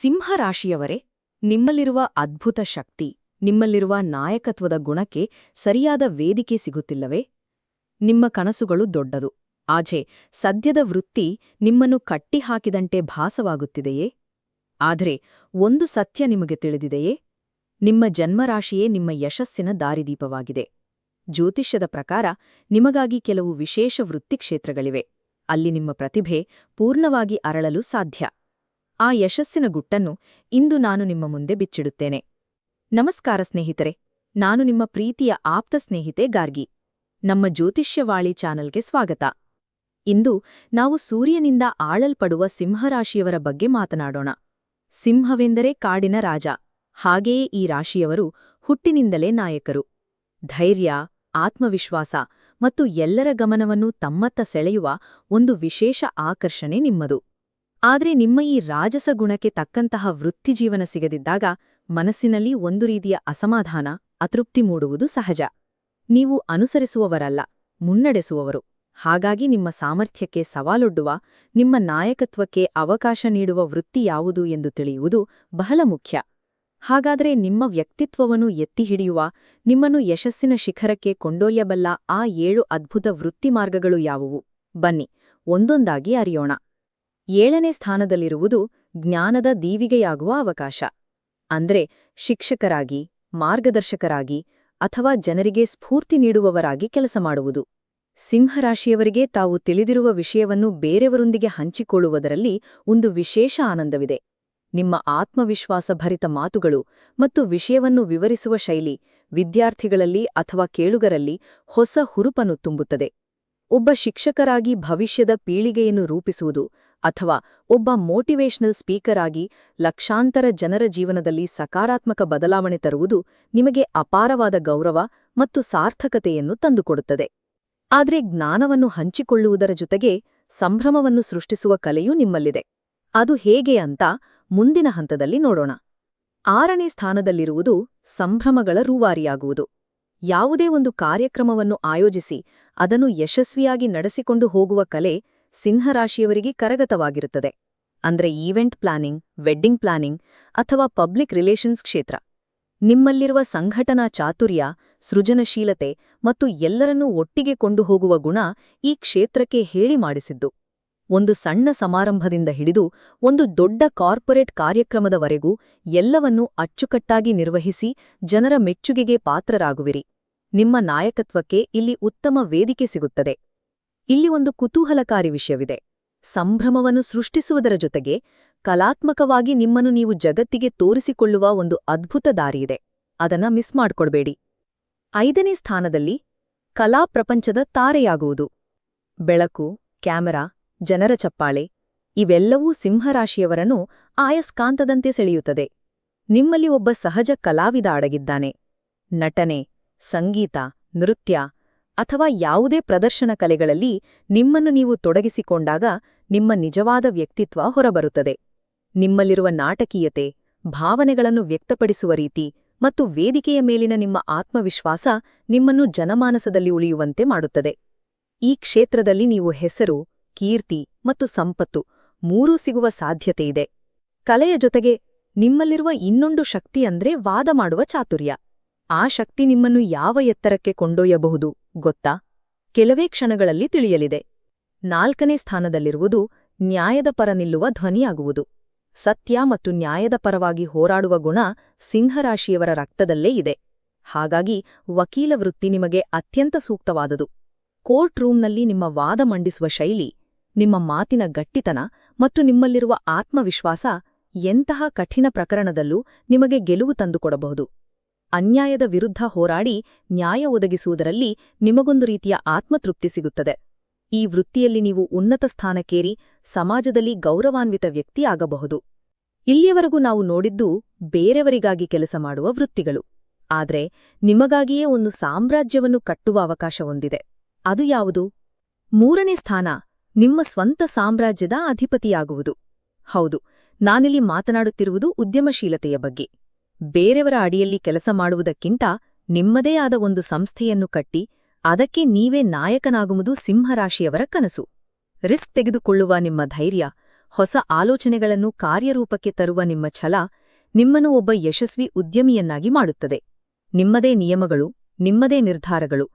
ಸಿಂಹರಾಶಿಯವರೇ, ನಿಮ್ಮಲ್ಲಿರುವ ಅದ್ಭುತ ಶಕ್ತಿ, ನಿಮ್ಮಲ್ಲಿರುವ ನಾಯಕತ್ವದ ಗುಣಕ್ಕೆ ಸರಿಯಾದ ವೇದಿಕೆ ಸಿಗುತ್ತಿಲ್ಲವೇ? ನಿಮ್ಮ ಕನಸುಗಳು ದೊಡ್ಡದು. ಆಜೆ, ಸದ್ಯದ ವೃತ್ತಿ ನಿಮ್ಮನ್ನು ಕಟ್ಟಿಹಾಕಿದಂತೆ ಭಾಸವಾಗುತ್ತಿದೆಯೇ? ಆದರೆ, ಒಂದು ಸತ್ಯ ನಿಮಗೆ ತಿಳಿದಿದೆಯೇ? ನಿಮ್ಮ ಜನ್ಮರಾಶಿಯೇ ನಿಮ್ಮ ಯಶಸ್ಸಿನ ದಾರಿದೀಪವಾಗಿದೆ. ಜ್ಯೋತಿಷ್ಯದ ಪ್ರಕಾರ ನಿಮಗಾಗಿ ಕೆಲವು ವಿಶೇಷ ವೃತ್ತಿಕ್ಷೇತ್ರಗಳಿವೆ. ಅಲ್ಲಿ ನಿಮ್ಮ ಪ್ರತಿಭೆ ಪೂರ್ಣವಾಗಿ ಅರಳಲು ಸಾಧ್ಯ. ಆ ಯಶಸ್ಸಿನ ಗುಟ್ಟನ್ನು ಇಂದು ನಾನು ನಿಮ್ಮ ಮುಂದೆ ಬಿಚ್ಚಿಡುತ್ತೇನೆ. ನಮಸ್ಕಾರ ಸ್ನೇಹಿತರೆ, ನಾನು ನಿಮ್ಮ ಪ್ರೀತಿಯ ಆಪ್ತ ಸ್ನೇಹಿತೆ ಗಾರ್ಗಿ. ನಮ್ಮ ಜ್ಯೋತಿಷ್ಯವಾಳಿ ಚಾನಲ್ಗೆ ಸ್ವಾಗತ. ಇಂದು ನಾವು ಸೂರ್ಯನಿಂದ ಆಳಲ್ಪಡುವ ಸಿಂಹರಾಶಿಯವರ ಬಗ್ಗೆ ಮಾತನಾಡೋಣ. ಸಿಂಹವೆಂದರೆ ಕಾಡಿನ ರಾಜ, ಹಾಗೆಯೇ ಈ ರಾಶಿಯವರು ಹುಟ್ಟಿನಿಂದಲೇ ನಾಯಕರು. ಧೈರ್ಯ, ಆತ್ಮವಿಶ್ವಾಸ ಮತ್ತು ಎಲ್ಲರ ಗಮನವನ್ನು ತಮ್ಮತ್ತ ಸೆಳೆಯುವ ಒಂದು ವಿಶೇಷ ಆಕರ್ಷಣೆ ನಿಮ್ಮದು. ಆದರೆ ನಿಮ್ಮ ಈ ರಾಜಸ ಗುಣಕ್ಕೆ ತಕ್ಕಂತಹ ವೃತ್ತಿಜೀವನ ಸಿಗದಿದ್ದಾಗ ಮನಸ್ಸಿನಲ್ಲಿ ಒಂದು ರೀತಿಯ ಅಸಮಾಧಾನ, ಅತೃಪ್ತಿ ಮೂಡುವುದು ಸಹಜ. ನೀವು ಅನುಸರಿಸುವವರಲ್ಲ, ಮುನ್ನಡೆಸುವವರು. ಹಾಗಾಗಿ ನಿಮ್ಮ ಸಾಮರ್ಥ್ಯಕ್ಕೆ ಸವಾಲೊಡ್ಡುವ, ನಿಮ್ಮ ನಾಯಕತ್ವಕ್ಕೆ ಅವಕಾಶ ನೀಡುವ ವೃತ್ತಿ ಯಾವುದು ಎಂದು ತಿಳಿಯುವುದು ಬಹಳ ಮುಖ್ಯ. ಹಾಗಾದರೆ ನಿಮ್ಮ ವ್ಯಕ್ತಿತ್ವವನ್ನು ಎತ್ತಿ ಹಿಡಿಯುವ, ನಿಮ್ಮನ್ನು ಯಶಸ್ಸಿನ ಶಿಖರಕ್ಕೆ ಕೊಂಡೊಯ್ಯಬಲ್ಲ ಆ ಏಳು ಅದ್ಭುತ ವೃತ್ತಿಮಾರ್ಗಗಳು ಯಾವುವು? ಬನ್ನಿ, ಒಂದೊಂದಾಗಿ ಅರಿಯೋಣ. ಏಳನೇ ಸ್ಥಾನದಲ್ಲಿರುವುದು ಜ್ಞಾನದ ದೀವಿಗೆಯಾಗುವ ಅವಕಾಶ. ಅಂದರೆ ಶಿಕ್ಷಕರಾಗಿ, ಮಾರ್ಗದರ್ಶಕರಾಗಿ ಅಥವಾ ಜನರಿಗೆ ಸ್ಫೂರ್ತಿ ನೀಡುವವರಾಗಿ ಕೆಲಸ ಮಾಡುವುದು. ಸಿಂಹರಾಶಿಯವರಿಗೆ ತಾವು ತಿಳಿದಿರುವ ವಿಷಯವನ್ನು ಬೇರೆಯವರೊಂದಿಗೆ ಹಂಚಿಕೊಳ್ಳುವುದರಲ್ಲಿ ಒಂದು ವಿಶೇಷ ಆನಂದವಿದೆ. ನಿಮ್ಮ ಆತ್ಮವಿಶ್ವಾಸಭರಿತ ಮಾತುಗಳು ಮತ್ತು ವಿಷಯವನ್ನು ವಿವರಿಸುವ ಶೈಲಿ ವಿದ್ಯಾರ್ಥಿಗಳಲ್ಲಿ ಅಥವಾ ಕೇಳುಗರಲ್ಲಿ ಹೊಸ ಹುರುಪನ್ನು ತುಂಬುತ್ತದೆ. ಒಬ್ಬ ಶಿಕ್ಷಕರಾಗಿ ಭವಿಷ್ಯದ ಪೀಳಿಗೆಯನ್ನು ರೂಪಿಸುವುದು ಅಥವಾ ಒಬ್ಬ ಮೋಟಿವೇಷನಲ್ ಸ್ಪೀಕರ್ ಆಗಿ ಲಕ್ಷಾಂತರ ಜನರ ಜೀವನದಲ್ಲಿ ಸಕಾರಾತ್ಮಕ ಬದಲಾವಣೆ ತರುವುದು ನಿಮಗೆ ಅಪಾರವಾದ ಗೌರವ ಮತ್ತು ಸಾರ್ಥಕತೆಯನ್ನು ತಂದುಕೊಡುತ್ತದೆ. ಆದರೆ ಜ್ಞಾನವನ್ನು ಹಂಚಿಕೊಳ್ಳುವುದರ ಜೊತೆಗೆ ಸಂಭ್ರಮವನ್ನು ಸೃಷ್ಟಿಸುವ ಕಲೆಯೂ ನಿಮ್ಮಲ್ಲಿದೆ. ಅದು ಹೇಗೆ ಅಂತ ಮುಂದಿನ ಹಂತದಲ್ಲಿ ನೋಡೋಣ. ಆರನೇ ಸ್ಥಾನದಲ್ಲಿರುವುದು ಸಂಭ್ರಮಗಳ ರೂವಾರಿಯಾಗುವುದು. ಯಾವುದೇ ಒಂದು ಕಾರ್ಯಕ್ರಮವನ್ನು ಆಯೋಜಿಸಿ ಅದನ್ನು ಯಶಸ್ವಿಯಾಗಿ ನಡೆಸಿಕೊಂಡು ಹೋಗುವ ಕಲೆ ಸಿಂಹರಾಶಿಯವರಿಗೆ ಕರಗತವಾಗಿರುತ್ತದೆ. ಅಂದ್ರೆ ಈವೆಂಟ್ ಪ್ಲಾನಿಂಗ್, ವೆಡ್ಡಿಂಗ್ ಪ್ಲಾನಿಂಗ್ ಅಥವಾ ಪಬ್ಲಿಕ್ ರಿಲೇಷನ್ಸ್ ಕ್ಷೇತ್ರ. ನಿಮ್ಮಲ್ಲಿರುವ ಸಂಘಟನಾ ಚಾತುರ್ಯ, ಸೃಜನಶೀಲತೆ ಮತ್ತು ಎಲ್ಲರನ್ನೂ ಒಟ್ಟಿಗೆ ಕೊಂಡು ಹೋಗುವ ಗುಣ ಈ ಕ್ಷೇತ್ರಕ್ಕೆ ಹೇಳಿ ಮಾಡಿಸಿದ್ದು. ಒಂದು ಸಣ್ಣ ಸಮಾರಂಭದಿಂದ ಹಿಡಿದು ಒಂದು ದೊಡ್ಡ ಕಾರ್ಪೊರೇಟ್ ಕಾರ್ಯಕ್ರಮದವರೆಗೂ ಎಲ್ಲವನ್ನೂ ಅಚ್ಚುಕಟ್ಟಾಗಿ ನಿರ್ವಹಿಸಿ ಜನರ ಮೆಚ್ಚುಗೆಗೆ ಪಾತ್ರರಾಗುವಿರಿ. ನಿಮ್ಮ ನಾಯಕತ್ವಕ್ಕೆ ಇಲ್ಲಿ ಉತ್ತಮ ವೇದಿಕೆ ಸಿಗುತ್ತದೆ. ಇಲ್ಲಿ ಒಂದು ಕುತೂಹಲಕಾರಿ ವಿಷಯವಿದೆ. ಸಂಭ್ರಮವನ್ನು ಸೃಷ್ಟಿಸುವುದರ ಜೊತೆಗೆ ಕಲಾತ್ಮಕವಾಗಿ ನಿಮ್ಮನ್ನು ನೀವು ಜಗತ್ತಿಗೆ ತೋರಿಸಿಕೊಳ್ಳುವ ಒಂದು ಅದ್ಭುತ ದಾರಿಯಿದೆ. ಅದನ್ನ ಮಿಸ್ ಮಾಡ್ಕೊಡ್ಬೇಡಿ. ಐದನೇ ಸ್ಥಾನದಲ್ಲಿ ಕಲಾ ಪ್ರಪಂಚದ ತಾರೆಯಾಗುವುದು. ಬೆಳಕು, ಕ್ಯಾಮೆರಾ ಜನರ ಚಪ್ಪಾಳೆ, ಇವೆಲ್ಲವೂ ಸಿಂಹರಾಶಿಯವರನ್ನು ಆಯಸ್ಕಾಂತದಂತೆ ಸೆಳೆಯುತ್ತದೆ. ನಿಮ್ಮಲ್ಲಿ ಒಬ್ಬ ಸಹಜ ಕಲಾವಿದ ಅಡಗಿದ್ದಾನೆ. ನಟನೆ, ಸಂಗೀತ, ನೃತ್ಯ ಅಥವಾ ಯಾವುದೇ ಪ್ರದರ್ಶನ ಕಲೆಗಳಲ್ಲಿ ನಿಮ್ಮನ್ನು ನೀವು ತೊಡಗಿಸಿಕೊಂಡಾಗ ನಿಮ್ಮ ನಿಜವಾದ ವ್ಯಕ್ತಿತ್ವ ಹೊರಬರುತ್ತದೆ. ನಿಮ್ಮಲ್ಲಿರುವ ನಾಟಕೀಯತೆ, ಭಾವನೆಗಳನ್ನು ವ್ಯಕ್ತಪಡಿಸುವ ರೀತಿ ಮತ್ತು ವೇದಿಕೆಯ ಮೇಲಿನ ನಿಮ್ಮ ಆತ್ಮವಿಶ್ವಾಸ ನಿಮ್ಮನ್ನು ಜನಮಾನಸದಲ್ಲಿ ಉಳಿಯುವಂತೆ ಮಾಡುತ್ತದೆ. ಈ ಕ್ಷೇತ್ರದಲ್ಲಿ ನೀವು ಹೆಸರು ಕೀರ್ತಿ ಮತ್ತು ಸಂಪತ್ತು ಮೂರೂ ಸಿಗುವ ಸಾಧ್ಯತೆಯಿದೆ. ಕಲೆಯ ಜೊತೆಗೆ ನಿಮ್ಮಲ್ಲಿರುವ ಇನ್ನೊಂದು ಶಕ್ತಿ ಅಂದ್ರೆ ವಾದ ಮಾಡುವ ಚಾತುರ್ಯ. ಆ ಶಕ್ತಿ ನಿಮ್ಮನ್ನು ಯಾವ ಎತ್ತರಕ್ಕೆ ಕೊಂಡೊಯ್ಯಬಹುದು ಗೊತ್ತಾ? ಕೆಲವೇ ಕ್ಷಣಗಳಲ್ಲಿ ತಿಳಿಯಲಿದೆ. ನಾಲ್ಕನೇ ಸ್ಥಾನದಲ್ಲಿರುವುದು ನ್ಯಾಯದ ಪರ ನಿಲ್ಲುವ ಧ್ವನಿಯಾಗುವುದು. ಸತ್ಯ ಮತ್ತು ನ್ಯಾಯದ ಪರವಾಗಿ ಹೋರಾಡುವ ಗುಣ ಸಿಂಹರಾಶಿಯವರ ರಕ್ತದಲ್ಲೇ ಇದೆ. ಹಾಗಾಗಿ ವಕೀಲ ವೃತ್ತಿ ನಿಮಗೆ ಅತ್ಯಂತ ಸೂಕ್ತವಾದದು. ಕೋರ್ಟ್ ರೂಮ್ನಲ್ಲಿ ನಿಮ್ಮ ವಾದ ಮಂಡಿಸುವ ಶೈಲಿ ನಿಮ್ಮ ಮಾತಿನ ಗಟ್ಟಿತನ ಮತ್ತು ನಿಮ್ಮಲ್ಲಿರುವ ಆತ್ಮವಿಶ್ವಾಸ ಎಂತಹ ಕಠಿಣ ಪ್ರಕರಣದಲ್ಲೂ ನಿಮಗೆ ಗೆಲುವು ತಂದುಕೊಡಬಹುದು. ಅನ್ಯಾಯದ ವಿರುದ್ಧ ಹೋರಾಡಿ ನ್ಯಾಯ ಒದಗಿಸುವುದರಲ್ಲಿ ನಿಮಗೊಂದು ರೀತಿಯ ಆತ್ಮತೃಪ್ತಿ ಸಿಗುತ್ತದೆ. ಈ ವೃತ್ತಿಯಲ್ಲಿ ನೀವು ಉನ್ನತ ಸ್ಥಾನಕ್ಕೇರಿ ಸಮಾಜದಲ್ಲಿ ಗೌರವಾನ್ವಿತ ವ್ಯಕ್ತಿ ಆಗಬಹುದು. ಇಲ್ಲಿಯವರೆಗೂ ನಾವು ನೋಡಿದ್ದು ಬೇರೆಯವರಿಗಾಗಿ ಕೆಲಸ ಮಾಡುವ ವೃತ್ತಿಗಳು. ಆದರೆ ನಿಮಗಾಗಿಯೇ ಒಂದು ಸಾಮ್ರಾಜ್ಯವನ್ನು ಕಟ್ಟುವ ಅವಕಾಶ ಹೊಂದಿದೆ. ಅದು ಯಾವುದು? ಮೂರನೇ ಸ್ಥಾನ ನಿಮ್ಮ ಸ್ವಂತ ಸಾಮ್ರಾಜ್ಯದ ಅಧಿಪತಿಯಾಗುವುದು. ಹೌದು, ನಾನಿಲ್ಲಿ ಮಾತನಾಡುತ್ತಿರುವುದು ಉದ್ಯಮಶೀಲತೆಯ ಬಗ್ಗೆ. ಬೇರೆಯವರ ಅಡಿಯಲ್ಲಿ ಕೆಲಸ ಮಾಡುವುದಕ್ಕಿಂತ ನಿಮ್ಮದೇ ಆದ ಒಂದು ಸಂಸ್ಥೆಯನ್ನು ಕಟ್ಟಿ, ಅದಕ್ಕೆ ನೀವೇ ನಾಯಕನಾಗುವುದು ಸಿಂಹರಾಶಿಯವರ ಕನಸು. ರಿಸ್ಕ್ ತೆಗೆದುಕೊಳ್ಳುವ ನಿಮ್ಮ ಧೈರ್ಯ, ಹೊಸ ಆಲೋಚನೆಗಳನ್ನು ಕಾರ್ಯರೂಪಕ್ಕೆ ತರುವ ನಿಮ್ಮ ಛಲ, ನಿಮ್ಮನ್ನು ಒಬ್ಬ ಯಶಸ್ವಿ ಉದ್ಯಮಿಯನ್ನಾಗಿ ಮಾಡುತ್ತದೆ. ನಿಮ್ಮದೇ ನಿಯಮಗಳು, ನಿಮ್ಮದೇ ನಿರ್ಧಾರಗಳು.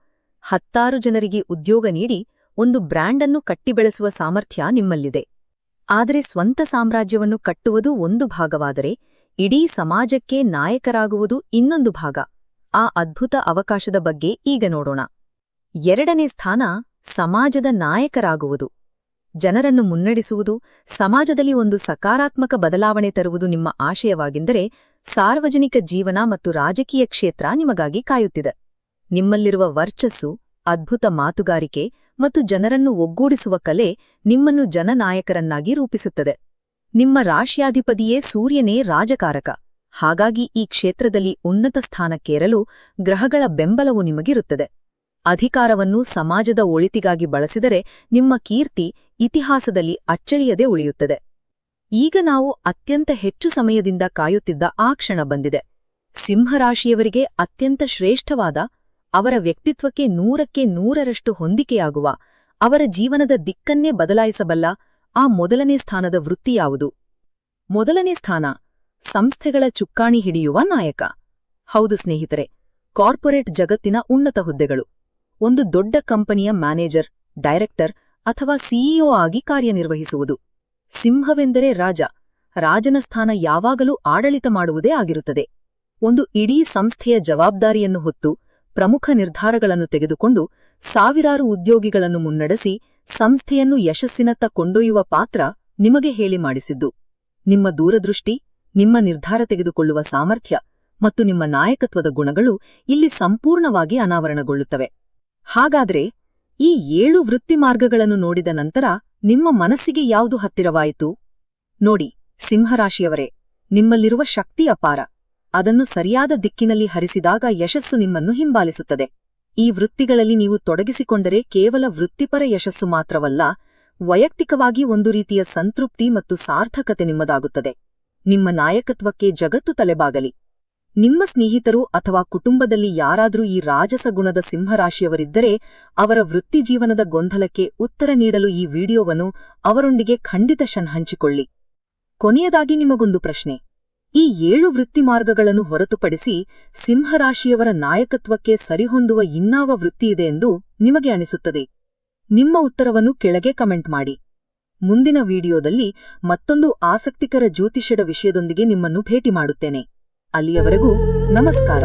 ಹತ್ತಾರು ಜನರಿಗೆ ಉದ್ಯೋಗ ನೀಡಿ ಒಂದು ಬ್ರ್ಯಾಂಡನ್ನು ಕಟ್ಟಿಬೆಳೆಸುವ ಸಾಮರ್ಥ್ಯ ನಿಮ್ಮಲ್ಲಿದೆ. ಆದರೆ ಸ್ವಂತ ಸಾಮ್ರಾಜ್ಯವನ್ನು ಕಟ್ಟುವುದು ಒಂದು ಭಾಗವಾದರೆ, ಇಡೀ ಸಮಾಜಕ್ಕೆ ನಾಯಕರಾಗುವುದು ಇನ್ನೊಂದು ಭಾಗ. ಆ ಅದ್ಭುತ ಅವಕಾಶದ ಬಗ್ಗೆ ಈಗ ನೋಡೋಣ. ಎರಡನೇ ಸ್ಥಾನ, ಸಮಾಜದ ನಾಯಕರಾಗುವುದು. ಜನರನ್ನು ಮುನ್ನಡೆಸುವುದು, ಸಮಾಜದಲ್ಲಿ ಒಂದು ಸಕಾರಾತ್ಮಕ ಬದಲಾವಣೆ ತರುವುದು ನಿಮ್ಮ ಆಶಯವಾಗಿದ್ದರೆ, ಸಾರ್ವಜನಿಕ ಜೀವನ ಮತ್ತು ರಾಜಕೀಯ ಕ್ಷೇತ್ರ ನಿಮಗಾಗಿ ಕಾಯುತ್ತಿದೆ. ನಿಮ್ಮಲ್ಲಿರುವ ವರ್ಚಸ್ಸು, ಅದ್ಭುತ ಮಾತುಗಾರಿಕೆ ಮತ್ತು ಜನರನ್ನು ಒಗ್ಗೂಡಿಸುವ ಕಲೆ ನಿಮ್ಮನ್ನು ಜನನಾಯಕರನ್ನಾಗಿ ರೂಪಿಸುತ್ತದೆ. ನಿಮ್ಮ ರಾಶಿಯಾಧಿಪತಿಯೇ ಸೂರ್ಯನೇ ರಾಜಕಾರಕ. ಹಾಗಾಗಿ ಈ ಕ್ಷೇತ್ರದಲ್ಲಿ ಉನ್ನತ ಸ್ಥಾನಕ್ಕೇರಲು ಗ್ರಹಗಳ ಬೆಂಬಲವು ನಿಮಗಿರುತ್ತದೆ. ಅಧಿಕಾರವನ್ನು ಸಮಾಜದ ಒಳಿತಿಗಾಗಿ ಬಳಸಿದರೆ ನಿಮ್ಮ ಕೀರ್ತಿ ಇತಿಹಾಸದಲ್ಲಿ ಅಚ್ಚಳಿಯದೆ ಉಳಿಯುತ್ತದೆ. ಈಗ ನಾವು ಅತ್ಯಂತ ಹೆಚ್ಚು ಸಮಯದಿಂದ ಕಾಯುತ್ತಿದ್ದ ಆ ಕ್ಷಣ ಬಂದಿದೆ. ಸಿಂಹರಾಶಿಯವರಿಗೆ ಅತ್ಯಂತ ಶ್ರೇಷ್ಠವಾದ ಅವರ ವ್ಯಕ್ತಿತ್ವಕ್ಕೆ ನೂರಕ್ಕೆ ನೂರರಷ್ಟು ಹೊಂದಿಕೆಯಾಗುವ, ಅವರ ಜೀವನದ ದಿಕ್ಕನ್ನೇ ಬದಲಾಯಿಸಬಲ್ಲ ಆ ಮೊದಲನೇ ಸ್ಥಾನದ ವೃತ್ತಿ ಯಾವುದು? ಮೊದಲನೇ ಸ್ಥಾನ, ಸಂಸ್ಥೆಗಳ ಚುಕ್ಕಾಣಿ ಹಿಡಿಯುವ ನಾಯಕ. ಹೌದು ಸ್ನೇಹಿತರೆ, ಕಾರ್ಪೊರೇಟ್ ಜಗತ್ತಿನ ಉನ್ನತ ಹುದ್ದೆಗಳು. ಒಂದು ದೊಡ್ಡ ಕಂಪನಿಯ ಮ್ಯಾನೇಜರ್, ಡೈರೆಕ್ಟರ್ ಅಥವಾ ಸಿಇಒ ಆಗಿ ಕಾರ್ಯನಿರ್ವಹಿಸುವುದು. ಸಿಂಹವೆಂದರೆ ರಾಜ, ರಾಜನ ಸ್ಥಾನ ಯಾವಾಗಲೂ ಆಡಳಿತ ಮಾಡುವುದೇ ಆಗಿರುತ್ತದೆ. ಒಂದು ಇಡೀ ಸಂಸ್ಥೆಯ ಜವಾಬ್ದಾರಿಯನ್ನು ಹೊತ್ತು ಪ್ರಮುಖ ನಿರ್ಧಾರಗಳನ್ನು ತೆಗೆದುಕೊಂಡು ಸಾವಿರಾರು ಉದ್ಯೋಗಿಗಳನ್ನು ಮುನ್ನಡೆಸಿ ಸಂಸ್ಥೆಯನ್ನು ಯಶಸ್ಸಿನತ್ತ ಕೊಂಡೊಯ್ಯುವ ಪಾತ್ರ ನಿಮಗೆ ಹೇಳಿ ಮಾಡಿಸಿದ್ದು. ನಿಮ್ಮ ದೂರದೃಷ್ಟಿ, ನಿಮ್ಮ ನಿರ್ಧಾರ ತೆಗೆದುಕೊಳ್ಳುವ ಸಾಮರ್ಥ್ಯ ಮತ್ತು ನಿಮ್ಮ ನಾಯಕತ್ವದ ಗುಣಗಳು ಇಲ್ಲಿ ಸಂಪೂರ್ಣವಾಗಿ ಅನಾವರಣಗೊಳ್ಳುತ್ತವೆ. ಹಾಗಾದ್ರೆ ಈ ಏಳು ವೃತ್ತಿ ಮಾರ್ಗಗಳನ್ನು ನೋಡಿದ ನಂತರ ನಿಮ್ಮ ಮನಸ್ಸಿಗೆ ಯಾವುದು ಹತ್ತಿರವಾಯಿತು? ನೋಡಿ, ಸಿಂಹರಾಶಿಯವರೇ, ನಿಮ್ಮಲ್ಲಿರುವ ಶಕ್ತಿ ಅಪಾರ. ಅದನ್ನು ಸರಿಯಾದ ದಿಕ್ಕಿನಲ್ಲಿ ಹರಿಸಿದಾಗ ಯಶಸ್ಸು ನಿಮ್ಮನ್ನು ಹಿಂಬಾಲಿಸುತ್ತದೆ. ಈ ವೃತ್ತಿಗಳಲ್ಲಿ ನೀವು ತೊಡಗಿಸಿಕೊಂಡರೆ ಕೇವಲ ವೃತ್ತಿಪರ ಯಶಸ್ಸು ಮಾತ್ರವಲ್ಲ, ವೈಯಕ್ತಿಕವಾಗಿ ಒಂದು ರೀತಿಯ ಸಂತೃಪ್ತಿ ಮತ್ತು ಸಾರ್ಥಕತೆ ನಿಮ್ಮದಾಗುತ್ತದೆ. ನಿಮ್ಮ ನಾಯಕತ್ವಕ್ಕೆ ಜಗತ್ತು ತಲೆಬಾಗಲಿ. ನಿಮ್ಮ ಸ್ನೇಹಿತರು ಅಥವಾ ಕುಟುಂಬದಲ್ಲಿ ಯಾರಾದರೂ ಈ ರಾಜಸ ಗುಣದ ಸಿಂಹರಾಶಿಯವರಿದ್ದರೆ, ಅವರ ವೃತ್ತಿಜೀವನದ ಗೊಂದಲಕ್ಕೆ ಉತ್ತರ ನೀಡಲು ಈ ವಿಡಿಯೋವನ್ನು ಅವರೊಂದಿಗೆ ಖಂಡಿತ ಶನ್ ಹಂಚಿಕೊಳ್ಳಿ ಕೊನೆಯದಾಗಿ ನಿಮಗೊಂದು ಪ್ರಶ್ನೆ. ಈ ಏಳು ವೃತ್ತಿ ಮಾರ್ಗಗಳನ್ನು ಹೊರತುಪಡಿಸಿ ಸಿಂಹರಾಶಿಯವರ ನಾಯಕತ್ವಕ್ಕೆ ಸರಿಹೊಂದುವ ಇನ್ನಾವ ವೃತ್ತಿಯಿದೆ ಎಂದು ನಿಮಗೆ ಅನಿಸುತ್ತದೆ. ನಿಮ್ಮ ಉತ್ತರವನ್ನು ಕೆಳಗೆ ಕಮೆಂಟ್ ಮಾಡಿ. ಮುಂದಿನ ವಿಡಿಯೋದಲ್ಲಿ ಮತ್ತೊಂದು ಆಸಕ್ತಿಕರ ಜ್ಯೋತಿಷ್ಯದ ವಿಷಯದೊಂದಿಗೆ ನಿಮ್ಮನ್ನು ಭೇಟಿ ಮಾಡುತ್ತೇನೆ. ಅಲ್ಲಿಯವರೆಗೂ ನಮಸ್ಕಾರ.